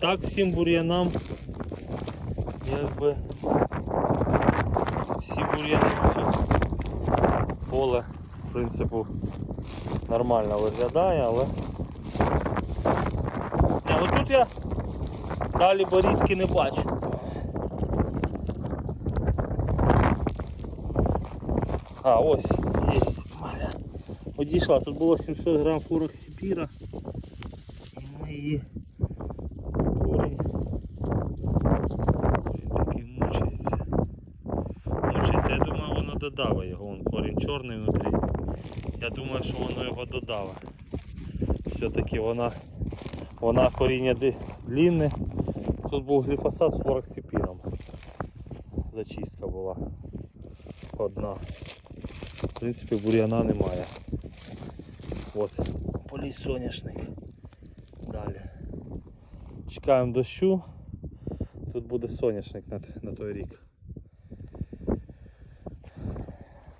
так всім бур'янам, якби всі бур'яни все. Поле, в принципі, нормально виглядає, але. Ні, отут я далі борізки не бачу. А, ось, є. Одійшла, тут було 700 грам фуроксипіра. І ми її думаю, його. Вон корінь чорний внутрі. Я думаю, що воно його додаве. Все-таки вона, вона коріння длінне. Тут був гліфосат з флороксипіном. Зачистка була. Одна. В принципі, бур'яна немає. От, поліз соняшник. Далі. Чекаємо дощу. Тут буде соняшник на, на той рік.